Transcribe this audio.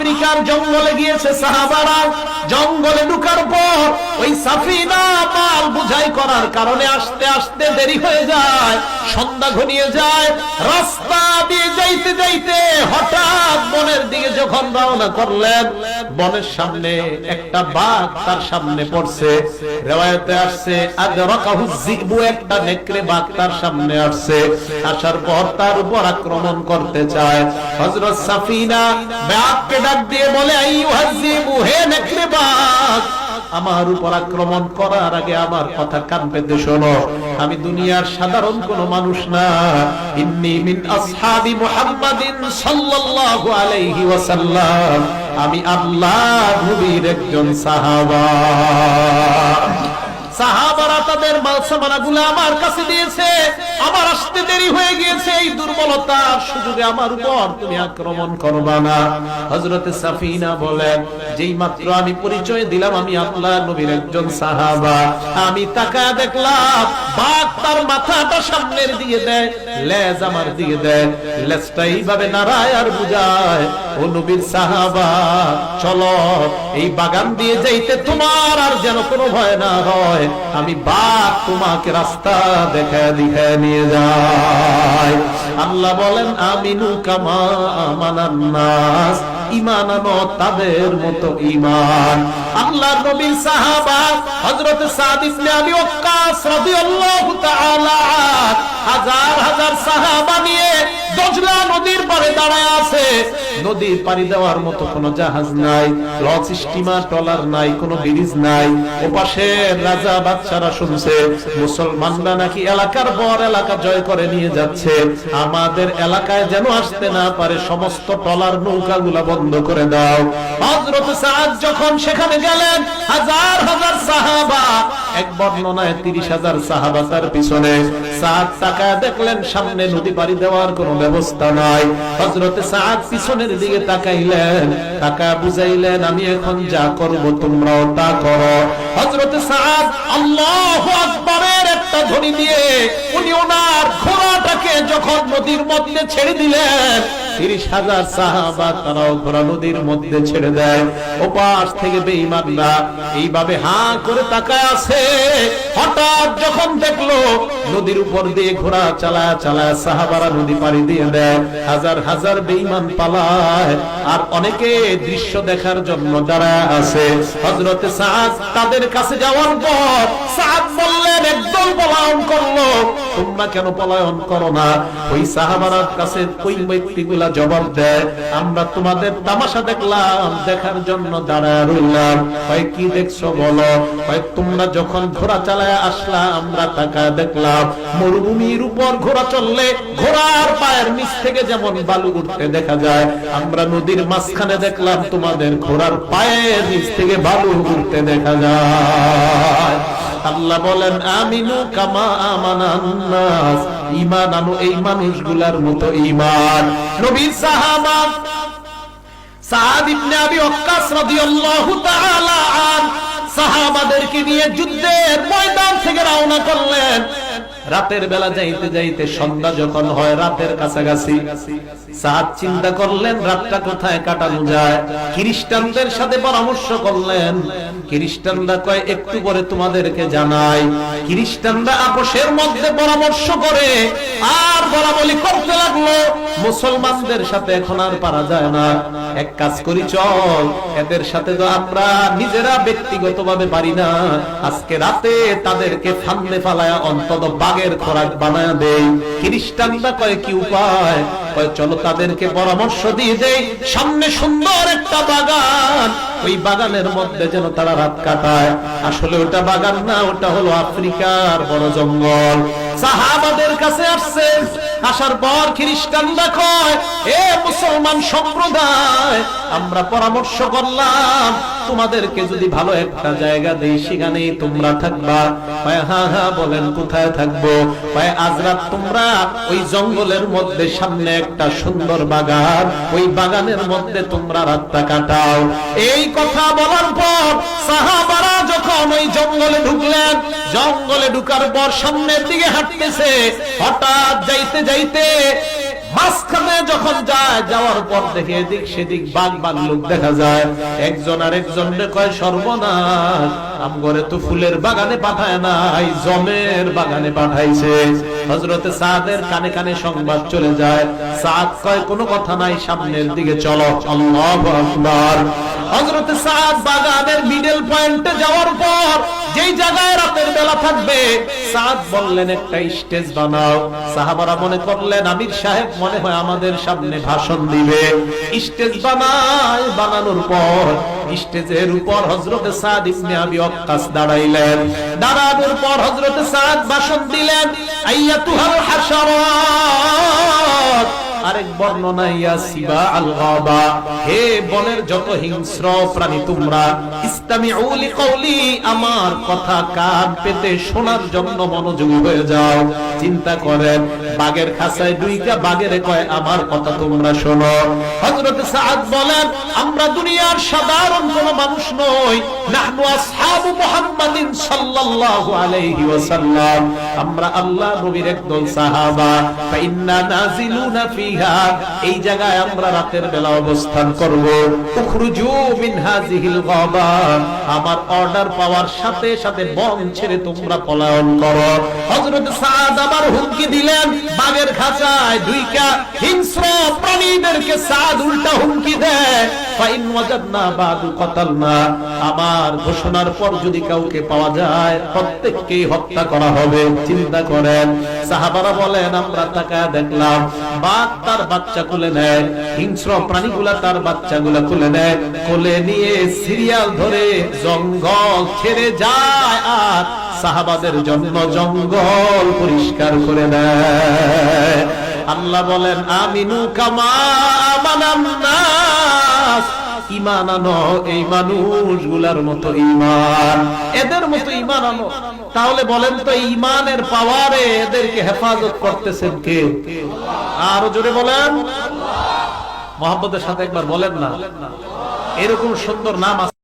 আফ্রিকার জঙ্গলে গিয়েছে সাহাবারা। জঙ্গলে ঢুকার পর ওই সাফিনা মাল বুঝাই করার কারণে আসতে আসতে দেরি হয়ে যায়, সন্ধ্যা ঘনিয়ে যায়। রাস্তা দিয়ে যাইতে যাইতে হঠাৎ বনের দিকে যখন রওনা করলেন বনের সামনে একটা বাঘ তার সামনে পড়ছে। রেওয়ায়তে আসছে আজ রকাহু জিবু একটা নেকড়ে বাঘ তার সামনে আসছে। আসার পর তার উপর আক্রমণ করতে চায়। হযরত সাফিনা বাঘকে ডাক দিয়ে বলে আইয়ুহাজিবু হে নেকড়ে বাঘ আমার উপর আক্রমণ করার আগে আমার কথা কান পেতে শোনো। আমি দুনিয়ার সাধারণ কোন মানুষ না। ইন্নি মিন আসহাবি মুহাম্মাদিন সাল্লাল্লাহু আলাইহি ওয়াসাল্লাম। আমি আল্লাহ নবীর একজন সাহাবা। সাহাবারা তাদের মালসামানাগুলো আমার কাছে দিয়েছে। আমার দেরি হয়ে গিয়েছে, এই দুর্বলতার সুযোগে আমার উপর তুমি আক্রমণ করবা না। হযরতে সাফিনা বলেন, যেই মাত্র আমি পরিচয় দিলাম, আমি আল্লাহ নবীর একজন সাহাবা। আমি তাকায় দেখলাম, বাঘ তার মাথাটা সামনের দিকে দেয়, লেজ আমার দিকে দেয়। লেজটা এইভাবে নাড়ায় আর বুঝায়, ও নবীর সাহাবা, চলো, এই বাগান দিয়ে যাইতে তোমার আর যেন কোনো ভয় না হয়। আমি বাঘ তোমাকে রাস্তা দেখা দেখা নিয়ে আল্লাহ বলেন, আমিনু তাদের মতো ইমান আল্লাহ নবীর সাহাবা হযরত সাদ ইবনে আবি ওয়াক্কাস রাদিয়াল্লাহু তাআলা হাজার হাজার সাহাবা নিয়ে দজলা নদীর পারে দাঁড়ায় আছে। নদী পাড়ি দেওয়ার মতো জাহাজ নাই লঞ্চ স্টিমার নাই ব্রিজ নাই। রাজা বাচ্চারা শুনছে, মুসলমানরা নাকি এলাকার পর এলাকা জয় করে নিয়ে যাচ্ছে। আমাদের এলাকায় যেন আসতে না পারে, সমস্ত ট্রলার নৌকাগুলা বন্ধ করে দাও। হযরত যখন সেখানে গেলেন, হাজার হাজার সাহাবা এক বর্ণনায় তিরিশ হাজার সাহাবা তার পিছনে দেখলেন, সামনে নদী পাড়ি দেওয়ার ব্যবস্থা নাই। হযরতে সাদ পিছনের দিকে তাকাইলেন বুঝাইলেন, আমি এখন যা করব, তোমরাও তা করো। হযরতে সাদ আল্লাহু আকবারের একটা ধ্বনি দিয়ে উনি ওনার ঘোড়াটাকে যখন নদীর মধ্যে ছেড়ে দিলেন তিরিশ হাজার সাহাবা তারাও ঘোড়া নদীর মধ্যে ছেড়ে দেয়। ওপাশ থেকে বেঈমানরা এইভাবে হা করে তাকায় আছে। হঠাৎ যখন দেখল নদীর উপর দিয়ে ঘোড়া চালায় চালায় সাহাবারা নদী পাড়ি দিয়ে দেয়। হাজার হাজার বেঈমান পালায়। আর অনেকে দৃশ্য দেখার জন্য যারা আছে। হযরতে সাদ তাদের কাছে যাওয়ার পর সাদ বললেন, একদল পলায়ন করল। তোমরা কেন পলায়ন করো না? ওই সাহাবারার কাছে ওই ব্যক্তিগুলা জবাব দেয়, আমরা তোমাদের তামাশা দেখলাম, দেখার জন্য দাঁড়ায় রইলাম। ভাই কি দেখছ বলো? ভাই তোমরা যখন ঘোড়া চালায় আসলা, আমরা তাকায় দেখলাম। মরুভূমির উপর ঘোড়া চললে, ঘোড়ার পায়ের নিচ থেকে যেমন বালু উঠতে দেখা যায়, আমরা নদীর মাঝখানে দেখলাম তোমাদের ঘোড়ার পায়ের নিচ থেকে বালু উঠতে দেখা যায়। আল্লাহ বলেন, আমিনু কামা আমানান নাস ঈমান আনো এই মানুষগুলার মতো ঈমান। নবী সাহাবা সাদ ইবনে আবি ওয়াক্কাস রাদিয়াল্লাহু তাআলা আন সাহাবাদেরকে নিয়ে যুদ্ধের ময়দান থেকে রওনা করলেন। রাতের বেলা যাইতে যাইতে সন্ধ্যা যখন হয়, রাতের কাছাকাছি। সাদ চিন্তা করলেন, রাতটা কোথায় কাটানো যায়? খ্রিস্টানদের সাথে পরামর্শ করলেন, খ্রিস্টানরা কয়, একটু পরে তোমাদেরকে জানাই। খ্রিস্টানরা আপোষের মধ্যে পরামর্শ করে, আর বলা বলি করতে লাগল। মুসলমানদের সাথে এখন আর পারা যায় না। এক কাজ করি, চল। এদের সাথে তো আমরা নিজেরা ব্যক্তিগতভাবে পারি না। আজকে রাতে তাদেরকে ফান্দে ফালায়া অন্তত বাগের খোরাক বানায় দেই। খ্রিস্টানরা কয়, কি উপায়? কয়, চলো তাদেরকে পরামর্শ দিয়ে দেই। সামনে সুন্দর একটা বাগান। ওই বাগানের মধ্যে যেন তারা রাত কাটায়। আসলে ওটা বাগান না, ওটা হলো আফ্রিকার বড় জঙ্গল সাহাবাদের কাছে আসছে আসার পর খ্রিস্টানরা কয় এ মুসলমান সম্প্রদায়, আমরা পরামর্শ করলাম, তোমাদেরকে যদি ভালো একটা জায়গা দেই, সেখানেই তোমরা থাকবা। হ্যাঁ হ্যাঁ বলেন, কোথায় থাকব? আজ রাত তোমরা ওই জঙ্গলের মধ্যে সামনে একটা সুন্দর বাগান, ওই বাগানের মধ্যে তোমরা রাতটা কাটাও। এই কথা বলার পর সাহাবারা যখন ওই জঙ্গলে ঢুকলেন, জঙ্গলে ঢুকার পর সামনের দিকে হাঁটতেছে, হঠাৎ যাইতে যাইতে, মাঝখানে যখন যায়, যাওয়ার পর দেখে এদিক সেদিক বাঘ বাঘ লোক দেখা যায়। একজন আর একজনকে কয়, সর্বনাশ আমগরে তো ফুলের বাগানে পাঠায় নাই, জমের বাগানে পাঠাইছে। হজরতে সাদের কানে কানে সংবাদ চলে যায়। সাদ কয়, কোনো কথা নাই, সামনের দিকে চলো। আল্লাহু আকবার। হজরতে সাদ বাগানের মিডল পয়েন্টে যাওয়ার পর যেই জায়গায় রাতের বেলা থাকবে, সাদ বললেন, একটা স্টেজ বানাও। সাহাবারা মনে করলেন, আমির সাহেব মনে হয় আমাদের সামনে ভাষণ দিবে। স্টেজ বানায়, বানানোর পর স্টেজের উপর হজরতে সাদ ইবনে আবি ওয়াক্কাস দাঁড়াইলেন। দাঁড়ানোর পর হজরতে সাদ ভাষণ দিলেন আইয়াতুহাল হাশারাত। আরেক বর্ণনা ইয়া সিবা আল গাবা হে বনের যত হিংস্র প্রাণী তোমরা আমার কথা কান পেতে শোনার জন্য মনোযোগী হয়ে যাও। চিন্তা করেন বাগের খাসায় দুইটা বাগের কয়, আমার কথা তোমরা শোনো। হযরত বলেন, আমরা দুনিয়ার সাধারণ কোন মানুষ নই, নাহনু আসহাবু মুহাম্মাদিন সাল্লাল্লাহু আলাইহি ওয়াসাল্লাম। আমরা আল্লাহ নবীর একদল সাহাবা। এই জায়গায় আমরা রাতের বেলা অবস্থান করব। উখরুজু মিন হাযিহিল গাবা, আমার অর্ডার পাওয়ার সাথে সাথে বন ছেড়ে তোমরা পলায়ন করো। হযরত সাদ আবার হুমকি দিলেন বাগের খাঁচায় দুইটা হিংস্র প্রাণীদেরকে সাদ উল্টা হুমকি দেয়। ফাইন ওয়াজাদনা বাদু আমার ঘোষণার পর যদি কাউকে পাওয়া যায় প্রত্যেককেই হত্যা করা হবে, চিন্তা করেন। সাহাবারা বলেন, আমরা তাকায় দেখলাম, বাঘ তার বাচ্চা কোলে নেয়, হিংস্র প্রাণীগুলা তার বাচ্চাগুলা কোলে নেয়, কোলে নিয়ে সিরিয়াল ধরে জঙ্গল ছেড়ে যায় আর সাহাবাদের জন্য জঙ্গল পরিষ্কার করে দেয়। আল্লাহ বলেন, আমিনু কামা আমানান নাস ইমান আনো, এই মানুষগুলার মতো ইমান। এদের মতো ইমান আনো। তাহলে বলেন তো, ইমানের পাওয়ারে এদেরকে হেফাজত করতেছেন কে? আরও জোরে বলেন। মোহাম্মদের সাথে একবার বলেন না। এরকম সুন্দর নাম আছে।